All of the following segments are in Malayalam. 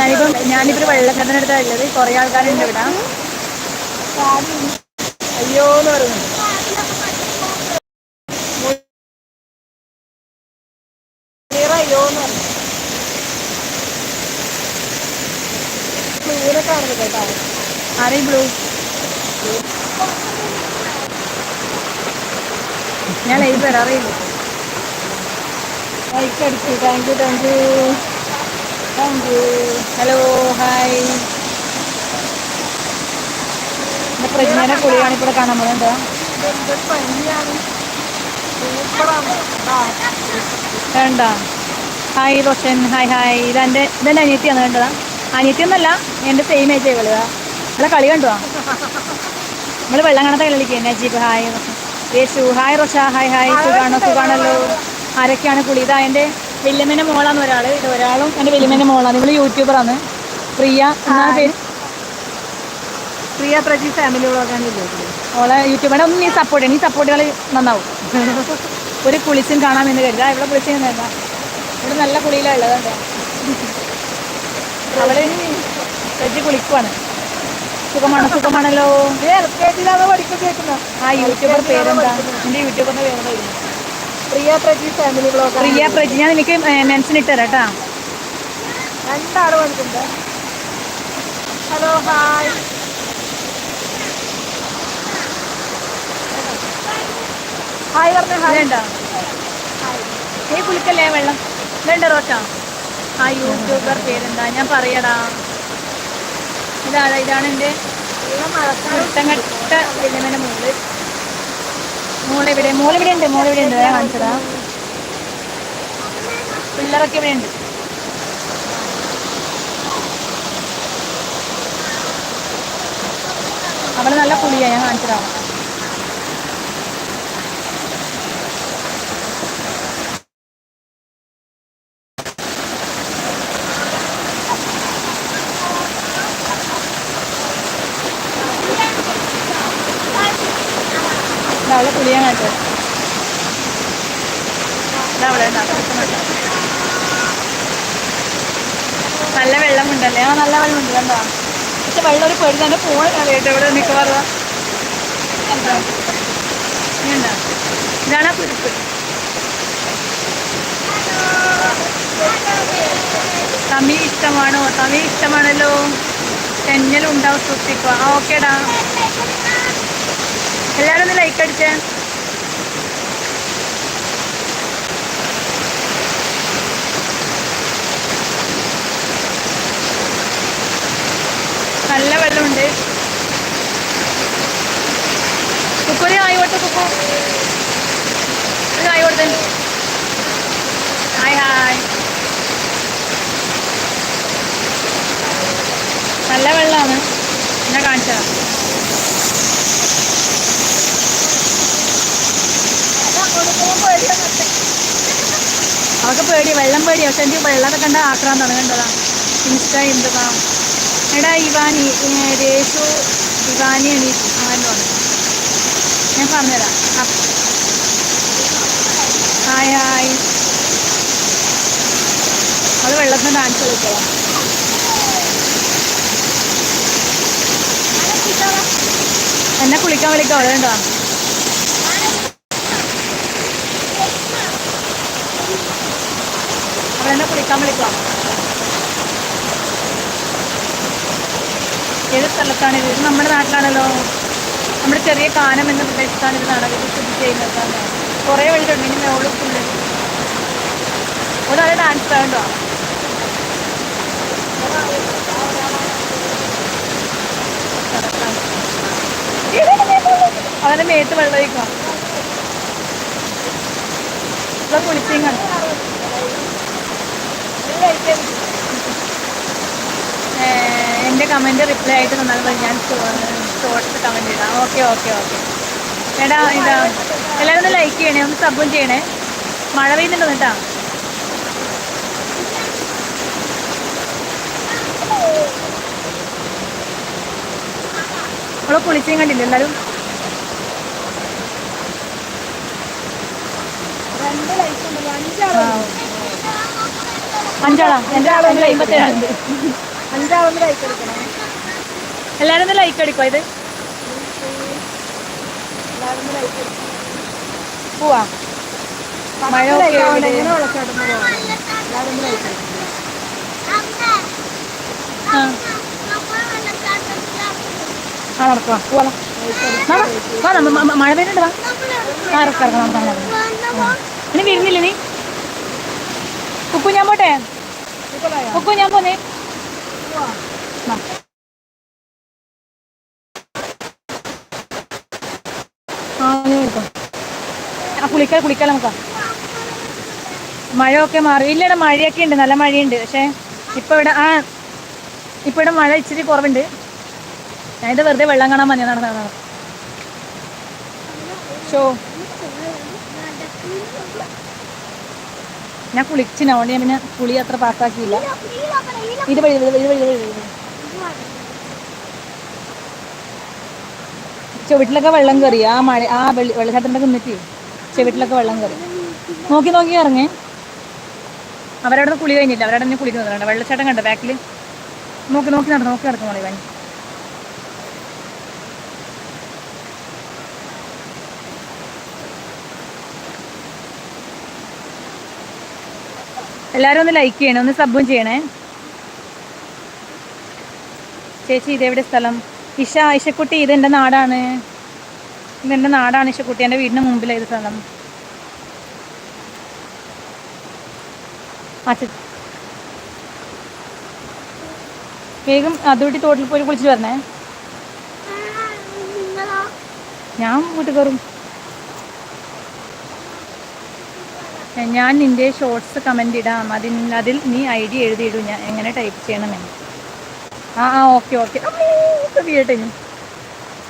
ഞാനിപ്പം ഞാനിപ്പോൾ വെള്ളച്ചാട്ടത്തിനടുത്താണ് ഉള്ളത്. കുറേ ആൾക്കാരുണ്ട് ഇവിടെ. അയ്യോ എന്ന് പറയുന്നു. അയ്യോ എന്ന് ബ്ലൂ? ഞാൻ ലൈക്ക് അടിച്ചു. Thank you thank you thank you hello hi എന്റെ പ്രജ്ഞേനെ കുളിയാണ് ഇപ്പോൾ കാണാൻ പോകുന്നത് വേണ്ട. ഹായ് റോഷൻ. ഹായ് ഹായ് ഇതെന്റെ ഇതെന്റെ അനിയത്തിയാണ് വേണ്ടതാ അനിയത്തി ഒന്നല്ല എന്റെ സെയിം ഏജ് ഇവൾ നല്ല കളി കണ്ടുവാ നമ്മൾ വെള്ളം കാണാത്ത കളിക്കുക നജീബ് ഹായ് റോഷൻ. യേശു. ഹായ് റോഷ. ഹായ് ഹായ് സുഖാണോ? സുഖാണല്ലോ. ആരൊക്കെയാണ് കുളി? ഇതാ എന്റെ വല്യമ്മേന്റെ മോളാണ് ഒരാൾ ഇത് ഒരാളും എന്റെ വല്യമ്മേന്റെ മോളാണ്. ഇവൾ യൂട്യൂബറാണ്. പ്രിയ എന്നാ പേര്? പ്രിയ പ്രജി ഫാമിലി വ്ളോഗാണ് ഓളെ യൂട്യൂബറെ ഒന്ന് നീ സപ്പോർട്ട് ചെയ്യണം ഈ സപ്പോർട്ടുകൾ നന്നാവും. ഒരു കുളിച്ചും കാണാമെന്ന് കരുതാ. ഇവിടെ കുളിച്ചും കരുതാ. ഇവിടെ നല്ല കുളിയിലാണ് ഉള്ളത് എന്താ അവിടെ പ്രജി കുളിക്കുവാണ്. സുഖമാണ്? സുഖമാണല്ലോ? ആ യൂട്യൂബർ പേരെന്താ? എന്റെ യൂട്യൂബറിന്റെ പേരെന്തായിരുന്നു പ്രിയ പ്രജി ഫാമിലി പ്രിയ പ്രജി ഞാൻ എനിക്ക് മെൻഷൻ ഇട്ട് തരാം കേട്ടാ രണ്ടാൾ വന്നിട്ടുണ്ട്. ഹലോ ഹായ് ഹായ് പറഞ്ഞ ഹായ് ഇതുണ്ടോ നീ കുളിക്കല്ലേ വെള്ളം? വേണ്ട റോട്ടാ. ആ യൂട്യൂബർ പേരെന്താ? ഞാൻ പറയടാ. ഇതാ ഇതാണ് എന്റെ കുട്ടങ്കട്ട വല്യമ്മേന്റെ മോൾ. മോളിവിടെ മോളിവിടെ ഉണ്ട് മോളിവിടെ ഉണ്ട് ഞാൻ കാണിച്ചതാ. പിള്ളേരൊക്കെ ഇവിടെ ഉണ്ട് അവൾ നല്ല കുളിയാ ഞാൻ കാണിച്ചതാ. കിടക്കുന്നുണ്ട്. നല്ല വെള്ളമുണ്ടല്ലേ? ആ നല്ല വെള്ളമുണ്ട് കണ്ടോ? പക്ഷെ വെള്ളം ഒരു പേടി തന്നെ കേട്ടോ ഇവിടെ നിൽക്കാറ് എന്താ? ഇതാണ് ആ കുരുപ്പ്. തമി ഇഷ്ടമാണോ? തമി ഇഷ്ടമാണല്ലോ. തെന്നലുണ്ടാവും സൂക്ഷിക്കുക. ആ ഓക്കേടാ. എല്ലാവരും ഒന്ന് ലൈക്ക് അടിച്ചേ. നല്ല വെള്ളമുണ്ട്. കുക്കൊരു ആയി കൊടുത്ത ഒരു ആയി കൊടുത്തേ. ഹായ് ഹായ് നല്ല വെള്ളമാണ് ഞാൻ കാണിച്ചതാ അവൾക്ക് പേടി വെള്ളം പേടി. പക്ഷെ എനിക്ക് വെള്ളമൊക്കെ കണ്ട ആക്രാന്താണ്. തുടങ്ങേണ്ടതാ ഇൻസ്റ്റ എന്തുവാ? എടാ ഇവാനി രേഷു ഇവാനി എണീറ്റ് അങ്ങനെ പറഞ്ഞു ഞാൻ പറഞ്ഞുതരാം. Hi hi. അത് വെള്ളത്തിന് ഡാൻസ് കളിക്കാം എന്നെ കുളിക്കാൻ വിളിക്കാം അവിടെ ഉണ്ടോ? വിളിക്കാം ഏത് സ്ഥലത്താണ് ഇത്? നമ്മുടെ നാട്ടിലാണല്ലോ. നമ്മുടെ ചെറിയ കാനം എന്ന പ്രദേശത്താണ് ഇത് നടക്കുന്നത് ഇത് സ്ഥിതി ചെയ്യുന്നത്. കുറേ വെള്ളമുണ്ട് ഇനി മേളിക്കുള്ളിൽ ഒരാളെ ഡാൻസ് വേണ്ടോ അവനെ മേത്ത് വെള്ളം ഒഴിക്കാം ഇവിടെ കുളിച്ചേം കണ്ടു? ഏഹ് എന്റെ കമന്റ് റിപ്ലൈ ആയിട്ട് തന്നാൽ മതി. ഞാൻ ഷോർട്സ് കമന്റ് ഇടാം. Okay okay okay. എടാ ഇതാ. എല്ലാവരും ഒന്ന് ലൈക്ക് ചെയ്യണേ ഒന്ന് സബും ചെയ്യണേ. മഴ പെയ്യുന്നുണ്ടോ കേട്ടാ അവളെ കുളിച്ചേം കണ്ടില്ല എല്ലാവരും രണ്ട് ലൈക്ക് ഉണ്ടല്ലോ അഞ്ചാൾ അഞ്ചാളാ? അഞ്ചാളൊന്ന് ലൈക്ക് അടിക്കണം എല്ലാവരും ഒന്ന് ലൈക്ക് അടിക്കോ ഇത്? പോവാ? മഴ ആ. ആ നടക്കുക പോവാ വാ. നമ്മ മ- മ- മഴ പെയ്യുന്നുണ്ട് വാ. ആ ഇറക്കാം ഇറക്കാം നമുക്ക് അങ്ങനെ ഇനി വരുന്നില്ല നീ? കുക്കു ഞാൻ പോട്ടെ? കുക്കു ഞാൻ പോന്നേ കുളിക്കാൻ കുളിക്കാൻ നമുക്ക്. മഴയൊക്കെ മാറി. ഇല്ലടാ മഴയൊക്കെ ഉണ്ട്. നല്ല മഴയുണ്ട്. പക്ഷേ ഇപ്പൊ ഇവിടെ ആ ഇപ്പൊ ഇവിടെ മഴ ഇച്ചിരി കുറവുണ്ട്. ഞാനിത് വെറുതെ വെള്ളം കാണാൻ വന്നതാണ് നടന്നു ഷോ. ഞാൻ കുളിച്ചിന് അതുകൊണ്ട് ഞാൻ പിന്നെ കുളി അത്ര പാസ്സാക്കിയില്ല. ഇത് വഴി ഇത് വഴി ഇത് ചുവട്ടിലൊക്കെ വെള്ളം കയറി ആ മഴ ആ വെള്ളി വെള്ളച്ചാട്ടത്തിന്റെ നിന്നിട്ട് ചുവട്ടിലൊക്കെ വെള്ളം കയറി നോക്കി നോക്കി ഇറങ്ങി. അവരവിടെ കുളി കഴിഞ്ഞില്ല. അവരവിടെ കുളിക്കുന്നത് വെള്ളച്ചാട്ടം കണ്ടോ? ബാക്കിൽ നോക്കി നോക്കി നടന്നു നോക്കി നടക്കും മോളെ ഇവൻ? എല്ലാവരും ഒന്ന് ലൈക്ക് ചെയ്യണേ ഒന്ന് സബും ചെയ്യണേ. ചേച്ചി ഇതെവിടെ സ്ഥലം? ഇഷ ഇഷക്കുട്ടി ഇത് എന്റെ നാടാണ്. ഇത് എന്റെ നാടാണ് ഇഷക്കുട്ടി എന്റെ വീടിന് മുമ്പിലെ ഇത് സ്ഥലം. അച്ഛ വേഗം അതുകൂട്ടി തോട്ടിൽ പോയി കുളിച്ചിട്ട് വരണേ. ഞാൻ വീട്ടിൽ കയറും ഏ, ഞാൻ നിന്റെ ഷോർട്സ് കമന്റ് ഇടാം. അതിൽ അതിൽ നീ ഐ ഡി എഴുതിയിടും. ഞാൻ എങ്ങനെ ടൈപ്പ് ചെയ്യണമെന്ന്. ആ ആ ഓക്കെ ഓക്കെ ഇപ്പം വീഴട്ടെ ഇനി.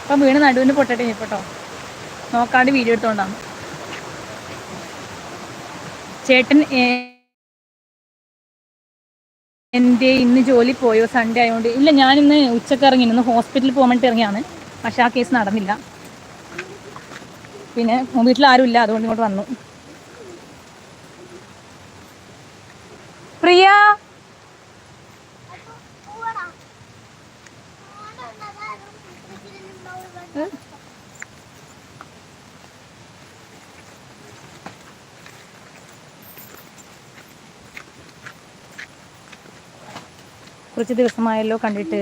ഇപ്പം വീണ് നടുവിന് പൊട്ടട്ടെ ഇനി കേട്ടോ നോക്കാണ്ട് വീഡിയോ എടുത്തോണ്ടാണ് ചേട്ടൻ എന്റെ ഇന്ന് ജോലി പോയോ? സൺഡേ ആയതുകൊണ്ട് ഇല്ല ഞാൻ ഇന്ന് ഉച്ചയ്ക്ക് ഇറങ്ങി. ഇന്ന് ഹോസ്പിറ്റലിൽ പോകാൻ വേണ്ടി ഇറങ്ങിയാണ്. പക്ഷെ ആ കേസ് നടന്നില്ല. പിന്നെ വീട്ടിൽ ഇല്ല അതുകൊണ്ട് ഇങ്ങോട്ട് വന്നു പ്രിയ കുറച്ച് ദിവസമായല്ലോ കണ്ടിട്ട്.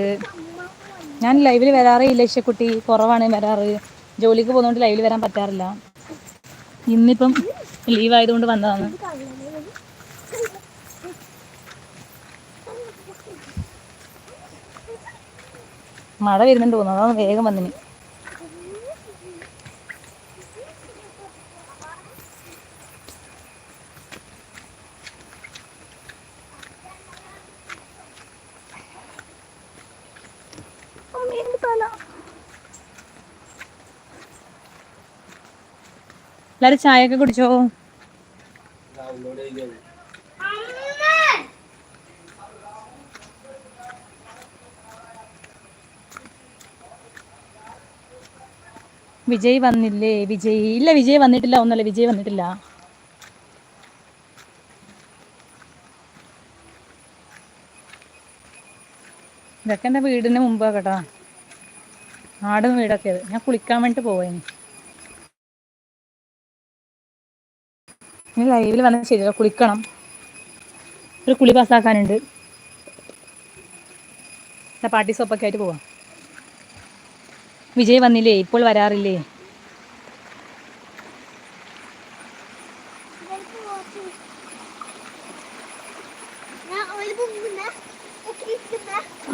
ഞാൻ ലൈവിൽ വരാറേ ഇല്ല ഇഷ്ടക്കുട്ടി കുറവാണ് വരാറ്. ജോലിക്ക് പോകുന്നതുകൊണ്ട് ലൈവിൽ വരാൻ പറ്റാറില്ല. ഇന്നിപ്പം ലീവ് ആയതുകൊണ്ട് വന്നതാണ്. മഴ വരുന്നുണ്ട് തോന്നുന്നു. അതാണ് വേഗം വന്നിന്. എല്ലാവരും ചായ ഒക്കെ കുടിച്ചോ? വിജയ് വന്നില്ലേ? വിജയ്. ഇല്ല വിജയ് വന്നിട്ടില്ല. ഒന്നല്ല വിജയ് വന്നിട്ടില്ല. ഇതൊക്കെ എന്റെ വീടിന് മുമ്പാ കേട്ടോ. ആടും വീടൊക്കെ ഞാൻ കുളിക്കാൻ വേണ്ടിട്ട് പോവാനി ലൈവിൽ വന്ന ശരിയല്ല കുളിക്കണം. ഒരു കുളി പാസ്സാക്കാനുണ്ട് പാർട്ടി സോപ്പൊക്കെ ആയിട്ട് പോവാം. വിജയ് വന്നില്ലേ? ഇപ്പോൾ വരാറില്ലേ?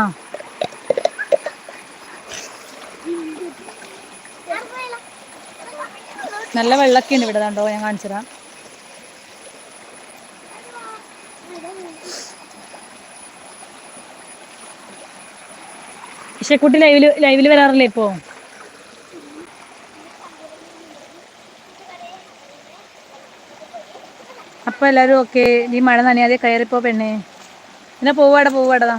ആ. നല്ല വെള്ളമൊക്കെ ഉണ്ട് ഇവിടെ കണ്ടോ ഞാൻ കാണിച്ചുതരാം. ഇഷക്കുട്ടി ലൈവിൽ ലൈവിൽ വരാറില്ലേ ഇപ്പോ? അപ്പൊ എല്ലാരും ഓക്കെ. നീ മഴ നനയാതെ കയറിപ്പോ പെണ്ണേ. എന്നാ പോവാടാ പോവാടാ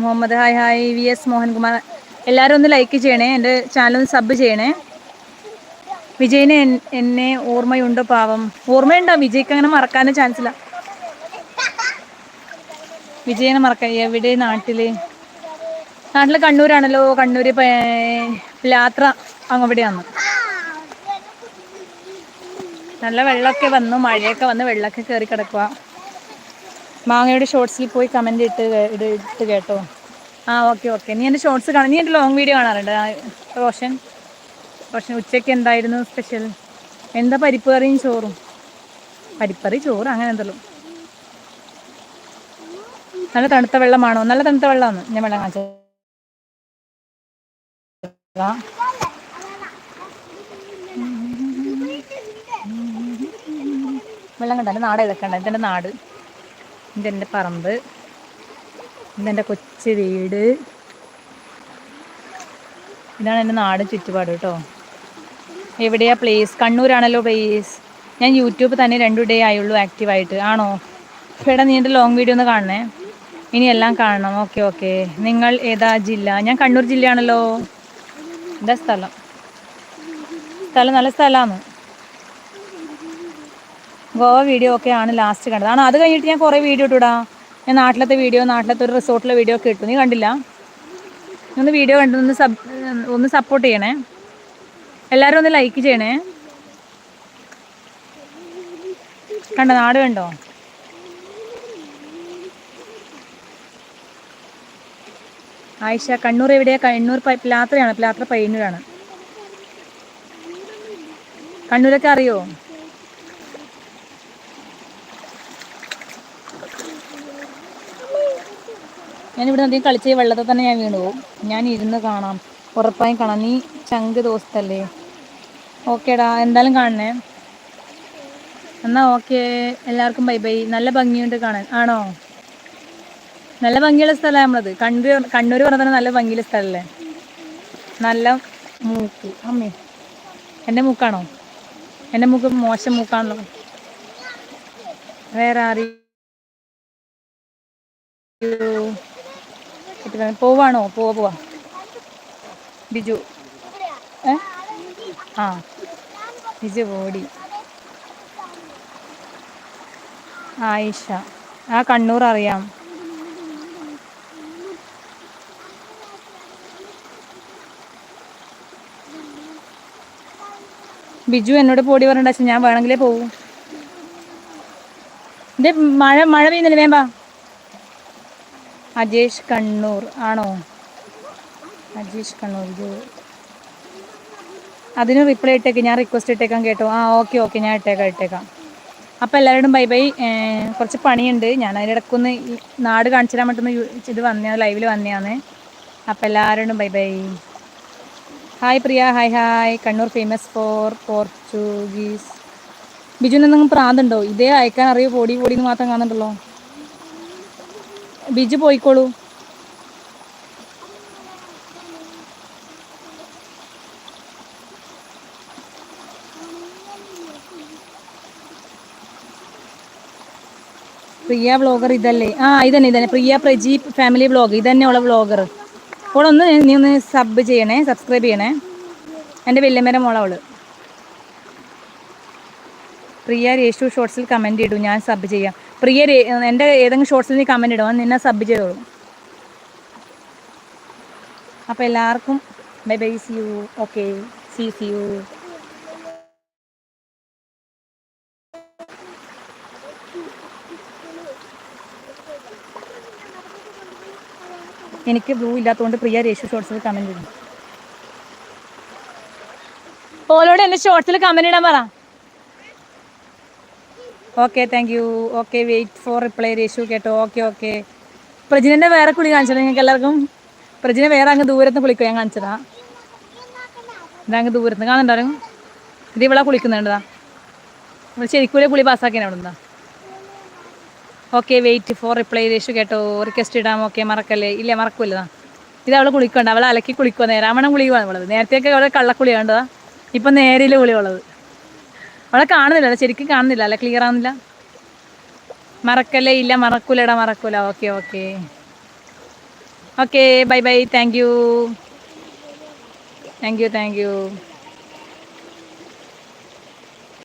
Muhammad hi hi. V S Mohankumar. എല്ലാവരും ഒന്ന് ലൈക്ക് ചെയ്യണേ. എന്റെ ചാനൽ ഒന്ന് സബ് ചെയ്യണേ. വിജയിന് എന്നെ ഓർമ്മയുണ്ടോ പാവം? ഓർമ്മയുണ്ടോ? വിജയ്ക്ക് അങ്ങനെ മറക്കാനും ചാൻസ് ഇല്ല. വിജയനെ മറക്കാൻ എവിടെ നാട്ടിൽ? നാട്ടിൽ കണ്ണൂരാണല്ലോ. കണ്ണൂര് യാത്ര അങ്ങവിടെയാണ് നല്ല വെള്ളമൊക്കെ വന്നു. മഴയൊക്കെ വന്ന് വെള്ളമൊക്കെ കയറി കിടക്കുക മാങ്ങയുടെ ഷോർട്സിൽ പോയി കമന്റ് ഇട്ട് ഇട്ട് കേട്ടോ. ആ ഓക്കെ ഓക്കെ നീ എന്റെ ഷോർട്സ് കാണാം നീ എന്റെ ലോങ് വീഡിയോ കാണാറുണ്ട്? റോഷൻ? റോഷൻ ഉച്ചയ്ക്ക് എന്തായിരുന്നു സ്പെഷ്യൽ എന്താ പരിപ്പ് കറിയും ചോറും? പരിപ്പറി ചോറ് അങ്ങനെ എന്തല്ലോ. നല്ല തണുത്ത വെള്ളമാണോ? നല്ല തണുത്ത വെള്ളമാണ് ഞാൻ വെള്ളം കാണിച്ചത് വെള്ളം കണ്ട എന്റെ നാട് ഇതൊക്കെ ഉണ്ട്? ഇതെന്റെ നാട്. ഇതെന്റെ പറമ്പ്. ഇതെന്റെ കൊച്ചു വീട്. ഇതാണ് എന്റെ നാട് ചുറ്റുപാട് കേട്ടോ. എവിടെയാ പ്ലേസ് കണ്ണൂരാണല്ലോ പ്ലേസ് ഞാൻ യൂട്യൂബ് തന്നെ രണ്ടു ഡേ ആയുള്ളൂ ആക്റ്റീവായിട്ട് ആണോ? ഇവിടെ നീ എന്റെ ലോങ് വീഡിയോ ഒന്ന് കാണണേ. ഇനി എല്ലാം കാണണം. ഓക്കെ ഓക്കെ നിങ്ങൾ ഏതാ ജില്ല? ഞാൻ കണ്ണൂർ ജില്ലയാണല്ലോ. എന്താ സ്ഥലം? സ്ഥലം നല്ല സ്ഥലമാണ്. ഗോവ വീഡിയോ ഒക്കെ ആണ് ലാസ്റ്റ് കണ്ടത്. ആണോ? അത് കഴിഞ്ഞിട്ട് ഞാൻ കുറേ വീഡിയോ ഇട്ടുടാ. ഞാൻ നാട്ടിലത്തെ വീഡിയോ നാട്ടിലത്തെ ഒരു റിസോർട്ടിലെ വീഡിയോ ഒക്കെ ഇട്ടു. നീ കണ്ടില്ല? ഒന്ന് വീഡിയോ കണ്ടു ഒന്ന് സബ് ഒന്ന് സപ്പോർട്ട് ചെയ്യണേ. എല്ലാവരും ഒന്ന് ലൈക്ക് ചെയ്യണേ. കണ്ടോ? നാട് കണ്ടോ? ആയിഷ കണ്ണൂർ എവിടെയാ? കണ്ണൂർ പ്ലാത്രയാണ് പ്ലാത്ര പിലാത്ര പയ്യന്നൂരാണ്. കണ്ണൂരൊക്കെ അറിയോ? ഞാനിവിടെ അധികം കളിച്ച വെള്ളത്തിൽ തന്നെ ഞാൻ വീണു പോകും ഞാൻ ഇരുന്ന് കാണാം. ഉറപ്പായും കാണാം. നീ ചങ്ക് ദോസ്തല്ലേ? ഓക്കേടാ. എന്തായാലും കാണണേ. എന്നാ ഓക്കേ. എല്ലാവർക്കും ബൈ ബൈ. നല്ല ഭംഗിയുണ്ട് കാണാൻ. ആണോ? നല്ല ഭംഗിയുള്ള സ്ഥലമാണ് നമ്മളത്. കണ്ണൂർ കണ്ണൂർ പറഞ്ഞാൽ നല്ല ഭംഗിയുള്ള സ്ഥലമല്ലേ നല്ല മൂക്ക്. അമ്മേ എന്റെ മൂക്കാണോ? എന്റെ മൂക്ക് മോശം മൂക്കാണല്ലോ. വേറെ ആറി പോവാണോ? പോവാ പോവാ. ബിജു. ഏ? ആ ബിജു ഓടി. ആയിഷ. ആ കണ്ണൂർ അറിയാം. ബിജു എന്നോട് പോടി പറഞ്ഞ ഞാൻ വേണമെങ്കിലേ പോകൂ ഇത് മഴ മഴ പെയ്യുന്നില്ല വേമ്പാ? അജേഷ് കണ്ണൂർ ആണോ? അജേഷ് കണ്ണൂർ ഇത്. അതിന് റിപ്ലൈ ഇട്ടേക്ക് ഞാൻ റിക്വസ്റ്റ് ഇട്ടേക്കാം കേട്ടോ. ആ ഓക്കെ ഓക്കെ ഞാൻ ഇട്ടേക്കാം ഇട്ടേക്കാം. അപ്പോൾ എല്ലാവരോടും ബൈ ബൈ കുറച്ച് പണിയുണ്ട്. ഞാൻ അതിന്റെ ഇടയ്ക്കൊന്ന് നാട് കാണിച്ചു തരാൻ പറ്റുന്ന ഇത് വന്നതാണ് ലൈവിൽ വന്നതാണ് അപ്പോൾ എല്ലാവരോടും bye bye hi Priya hi hi Kannur famous for Portuguese ബിജുവിന് എന്തെങ്കിലും പ്രാന്തുണ്ടോ? ഇതേ അയക്കാൻ അറിയോ? പൊടി പൊടി എന്ന് മാത്രം കാണുന്നുണ്ടല്ലോ. ബിജു പോയിക്കോളൂ. പ്രിയ ബ്ലോഗർ ഇതല്ലേ? ആ ഇതന്നെ ഇതന്നെ. പ്രിയ പ്രജീപ് ഫാമിലി ബ്ലോഗ് ഇതന്നെ ഉള്ള ബ്ലോഗർ ഓളൊന്ന് നീ ഒന്ന് സബ് ചെയ്യണേ സബ്സ്ക്രൈബ് ചെയ്യണേ. എന്റെ വല്യമ്മേന്റെ മോളവൾ പ്രിയ രേഷു ഷോർട്സിൽ കമന്റ് ഇടും ഞാൻ സബ് ചെയ്യാം. പ്രിയ എന്റെ ഏതെങ്കിലും ഷോർട്സിൽ നീ കമന്റ് ഇടും നിന്നെ സബ് ചെയ്തോളൂ. അപ്പോൾ എല്ലാവർക്കും bye bye see you okay see see you എനിക്ക് ബ്ലൂ ഇല്ലാത്തതുകൊണ്ട് പ്രിയ രേഷു ഷോർട്സിൽ കമന്റ് ഇടും ഓലോട് എന്റെ ഷോർട്സിൽ കമന്റ് ഇടാൻ പറ. Okay thank you okay wait for reply Reshu കേട്ടോ. ഓക്കെ ഓക്കെ പ്രജിനെ വേറെ കുളി കാണിച്ചത് നിങ്ങൾക്ക് എല്ലാവർക്കും. പ്രജിനെ വേറെ അങ്ങ് ദൂരത്ത് കുളിക്കുക ഞാൻ കാണിച്ചതാ. ഇതങ്ങ് ദൂരത്ത്. കാണണ്ടാരും ഇത് ഇവിടെ കുളിക്കുന്നുണ്ടാ ഇവിടെ ശരിക്കും കുളി പാസ്സാക്കിയാണ് അവിടെ നിന്നാ okay wait for reply Reshu കേട്ടോ. റിക്വസ്റ്റ് ഇടാം. ഓക്കെ മറക്കല്ലേ? ഇല്ല മറക്കൂല്ല ഇത് അവൾ കുളിക്കണ്ട. അവൾ അലക്കി കുളിക്കുക നേരാമണം കുളിക്കുവാണ് അവളത് നേരത്തെയൊക്കെ അവളെ കള്ളക്കുളി കണ്ടതാ. ഇപ്പം നേരിൽ കുളി ഉള്ളത്. അവളെ കാണുന്നില്ല. ശരിക്കും കാണുന്നില്ല. അല്ല ക്ലിയർ ആവുന്നില്ല. മറക്കല്ലേ? ഇല്ല മറക്കൂലടാ മറക്കൂല. Okay okay okay bye bye thank you thank you thank you